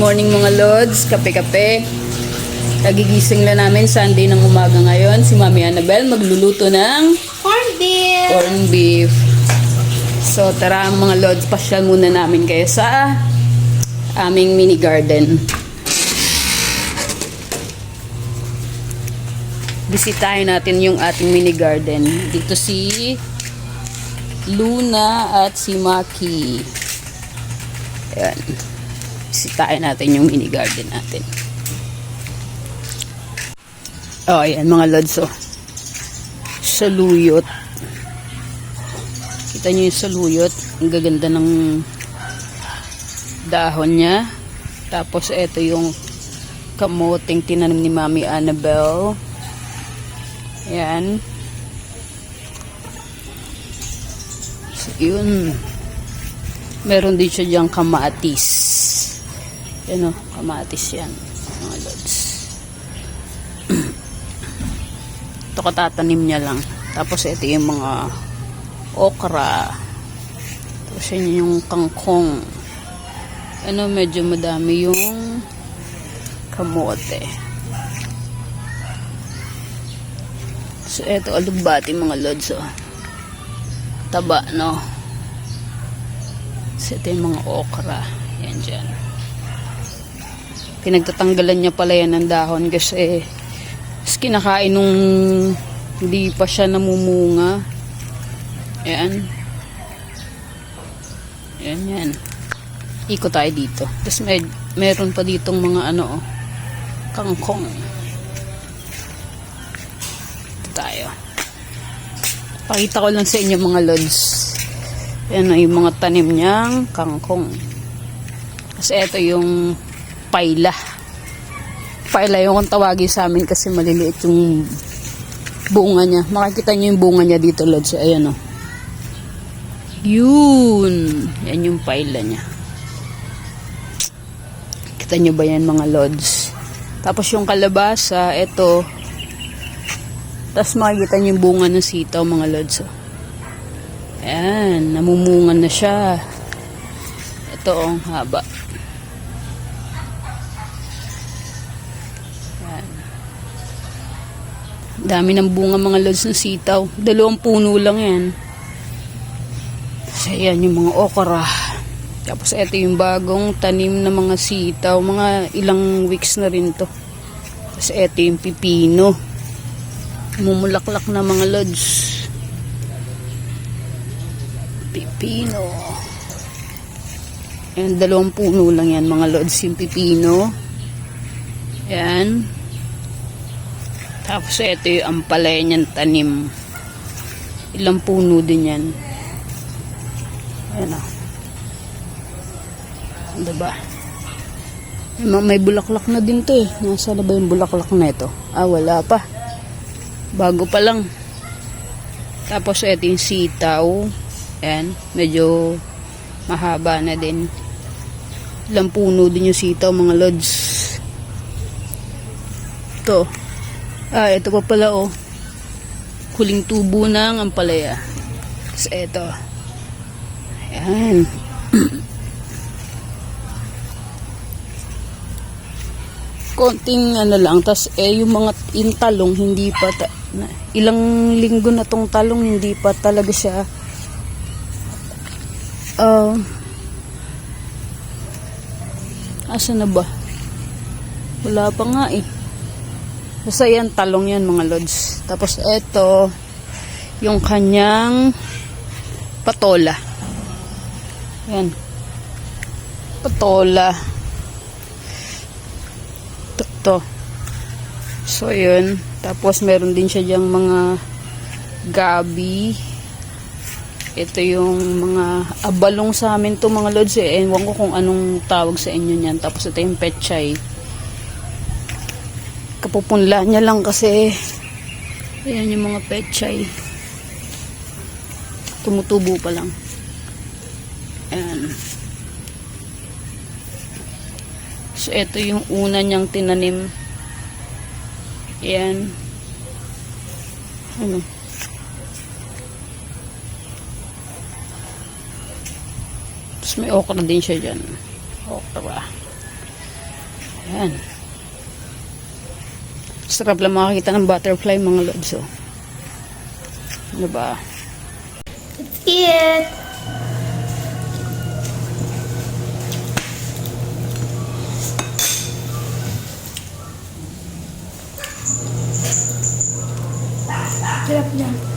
morning mga Lods, kape-kape. Kagigising lang namin Sunday ng umaga ngayon. Si Mami Annabel magluluto ng Corn beef. corn beef. So tara mga Lods, pasyal muna namin kayo sa aming mini garden. Bisitahin natin yung ating mini garden. Dito si Luna at si Maki. Ayan. Bisitahin natin yung mini garden natin. Oh, ayan mga lods, oh. Saluyot. Kita nyo yung saluyot. Ang gaganda ng dahon niya. Tapos, ito yung kamoting tinanim ni Mami Annabelle. Ayan. So, yun. Meron din siya diyang kamatis. Yan o, kamatis yan. Mga lods. Ito katatanim niya lang. Tapos ito yung mga okra. Tapos yan yung kangkong. Ano, medyo madami yung kamote. So, eto, alugbati mga lods, oh. Taba, no? So, ito yung mga okra. Yan dyan. Pinagtatanggalan niya pala yan ng dahon kasi is kinakain nung hindi pa siya namumunga. Yan. Yan, yan. Ikot tayo dito. Tapos may, meron pa ditong mga ano, oh, kangkong. Ito tayo. Pakita ko lang sa inyo mga lods. Yan yung mga tanim niyang kangkong. Kasi ito yung paila. Paila yung kung tawagin sa amin kasi maliliit yung bunga niya. Makikita niyo yung bunga niya dito, lods. Ayan o. Yun. Yan yung paila niya. Kita niyo ba yan mga lods? Tapos yung kalabasa, ito, tapos makikita niyo yung bunga ng sitaw, mga lods. Oh. Ayan, namumungan na siya. Ito oh, ang haba. Dami ng bunga mga lods ng sitaw. Dalawang puno lang yan. So, ayan yung mga okra. Tapos ito yung bagong tanim na mga sitaw. Mga ilang weeks na rin to. Tapos ito yung pipino mumulaklak na mga lods pipino yan dalawang puno lang yan mga lods yung pipino yan tapos ito yung ampalaya niyan tanim ilang puno din yan yan o diba may, may bulaklak na din to eh nasa na ba yung bulaklak na ito ah wala pa Bago pa lang. Tapos ito yung sitaw. Ayan, medyo mahaba na din. Ilang puno din yung sitaw mga lods. Ito. Ah, ito pa pala oh. Kuling tubo ng ampalaya. Tapos ito. Ayan. konting ano lang tas eh yung mga yung talong hindi pa ta, na, ilang linggo na tong talong hindi pa talaga siya uh, asa na ba wala pa nga eh basta yan talong yan mga lods tapos eto yung kanyang patola yan patola to. So, yun. Tapos, meron din siya diyang mga gabi. Ito yung mga abalong sa amin to mga lods eh. Ewan ko kung anong tawag sa inyo niyan. Tapos, ito yung petchay. Kapupunla niya lang kasi ayan yung mga petchay. Tumutubo pa lang. Ayan. So, ito yung una niyang tinanim. Ayan. Ano? Tapos may okra din siya dyan. Okra. Ayan. Sarap lang makakita ng butterfly mga lods. Oh. Ano ba? Let's eat. Sarap yan.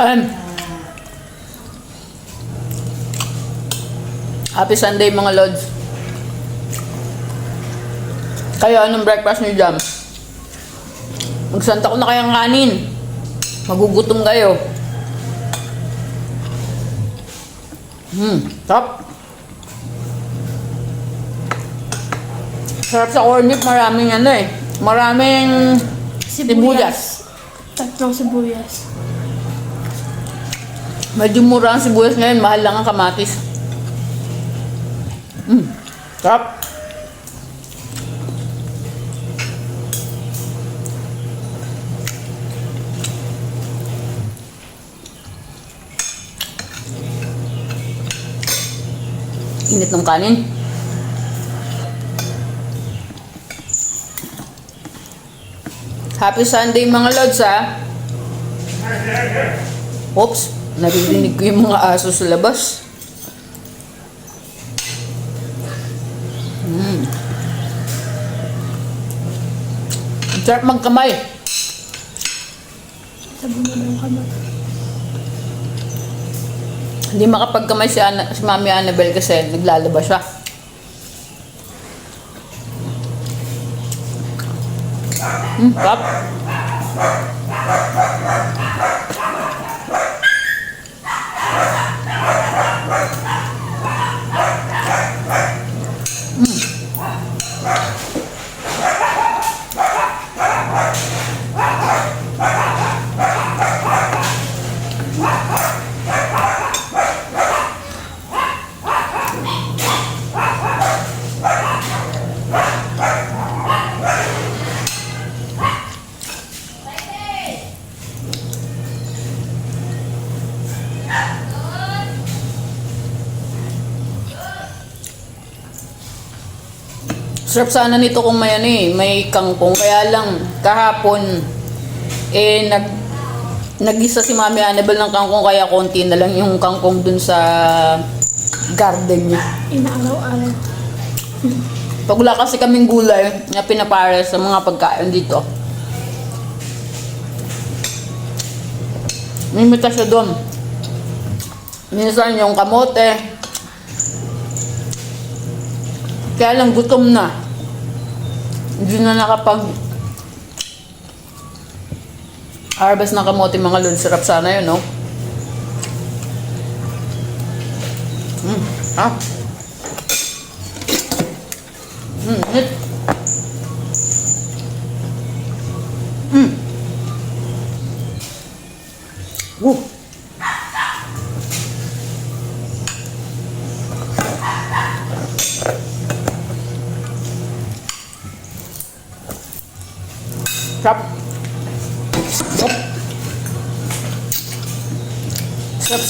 Um, happy Sunday mga lods. Kayo, anong breakfast niyo dyan? Magsanta ko na kayang kanin. Magugutom kayo. Hmm, top. Sarap sa corned beef, maraming ano eh. Maraming sibuyas. Tatlong sibuyas. Medyo mura ang sibuyas ngayon, mahal lang ang kamatis. Mm, sarap. Init ng kanin. Happy Sunday mga lods ha. Oops, naririnig ko yung mga aso sa labas. Mm. Sarap magkamay. Sabi mo kamay. Hindi makapagkamay si, Ana, si Mami Annabel kasi naglalaba siya. Hmm, sarap. Sarap sana nito kung may ano eh, may kangkong. Kaya lang, kahapon, eh, nag, nagisa si Mami Annabel ng kangkong, kaya konti na lang yung kangkong dun sa garden niya. Inaaraw-araw. Pag wala kasi kaming gulay na pinapare sa mga pagkain dito. May mita siya doon. Minsan yung kamote. Kaya lang gutom na. Hindi na nakapag harvest ng kamote mga lord. Sarap sana yun, no? Mm, ah. Mm.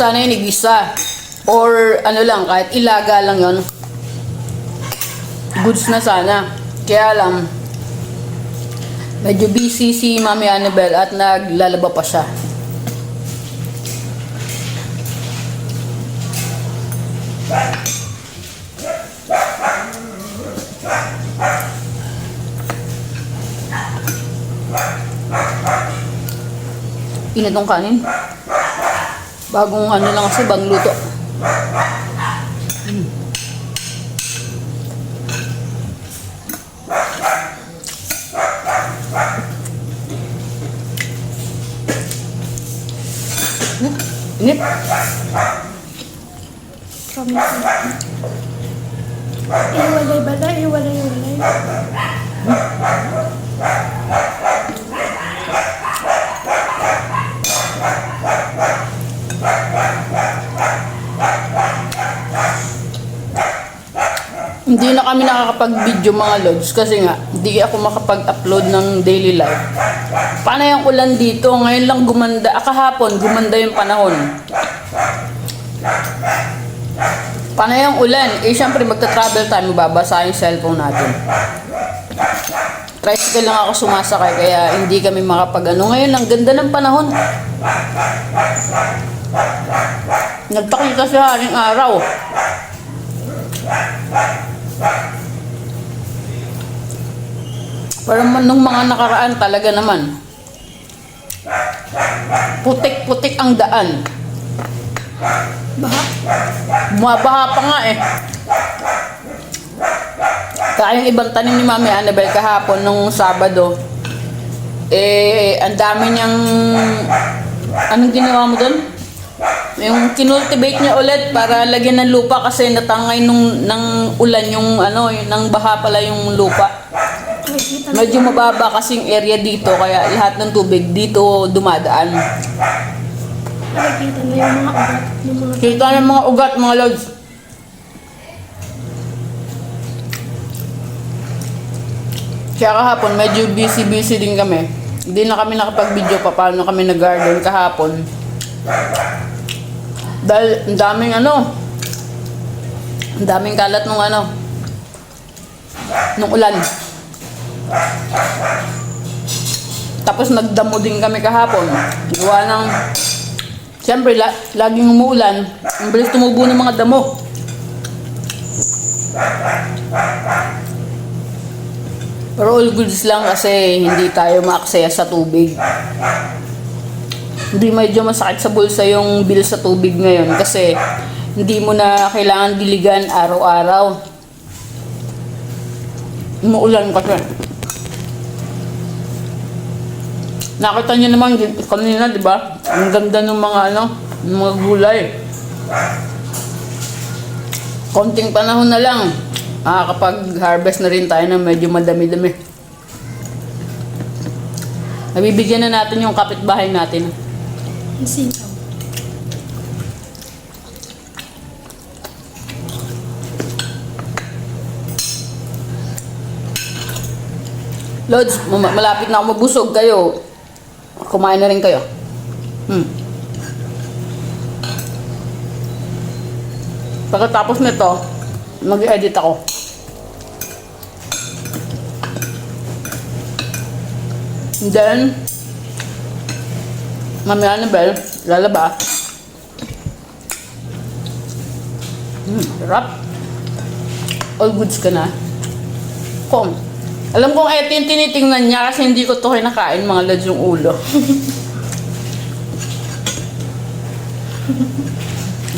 Sana yun, igisa. Or ano lang, kahit ilaga lang yon goods na sana. Kaya lang, medyo busy si Mami Annabel at naglalaba pa siya. Init ng kanin. Bagong ano lang kasi, bang luto. Init. Kami. Iwalay bala, iwalay, iwalay. Hindi na kami nakakapag-video mga lods kasi nga, hindi ako makapag-upload ng daily life. Paano yung ulan dito? Ngayon lang gumanda, ah, kahapon gumanda yung panahon. Paano yung ulan? Eh, syempre magta-travel tayo, mababasa yung cellphone natin. Tricycle lang ako sumasakay, kaya hindi kami makapag ano. Ngayon, ang ganda ng panahon. Nagpakita sa haring araw. Man- nung mga nakaraan talaga naman, putik-putik ang daan. Baha. Bumabaha pa nga eh. Kaya yung ibang tanim ni Mami Annabel kahapon nung Sabado, eh, ang dami niyang, anong ginawa mo doon? Yung kinultivate niya ulit para lagyan ng lupa kasi natangay nung ng ulan yung ano, yung ng baha pala yung lupa. Medyo mababa kasing area dito kaya lahat ng tubig dito dumadaan. nakikita na yung mga ugat. Yung mga Kita ng mga ugat, mga lods. Kaya kahapon, medyo busy-busy din kami. Hindi na kami nakapag-video pa paano kami nag-garden kahapon. Dahil daming ano, daming kalat nung ano, nung ulan. Tapos nagdamo din kami kahapon. Gawa ng Siyempre, la- laging umuulan. Ang bilis tumubo ng mga damo. Pero all goods lang kasi hindi tayo maaksaya sa tubig. Hindi medyo masakit sa bulsa yung bill sa tubig ngayon kasi hindi mo na kailangan diligan araw-araw. Umuulan kasi. Nakita niyo naman kanina, di ba? Ang ganda ng mga ano, ng mga gulay. Konting panahon na lang, makakapag-harvest na rin tayo ng medyo madami-dami. Nabibigyan na natin yung kapitbahay natin. Sitaw. Lods, ma- malapit na ako mabusog kayo. Kumain na rin kayo. Hmm. Pagkatapos nito, mag-edit ako. And then, Mami Annabel, lalaba. Hmm, sarap. All goods ka na. Kung, alam kong eto yung tinitingnan niya kasi hindi ko to kinakain mga lads yung ulo.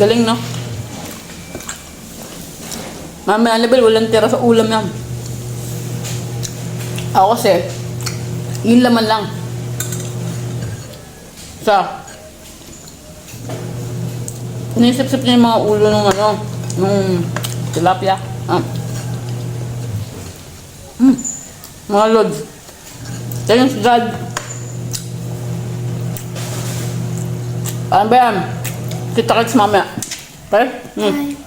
Galing, no? Mami Annabel, walang tira sa ulam yan. Ako kasi, yun laman lang. Sa, Inisip-sip niya yung mga ulo ng ano, nung tilapia. Ah. Mm. Mga lods. Thanks God. Ano ba yan? Kita-kits mamaya. Okay? Mm. Bye.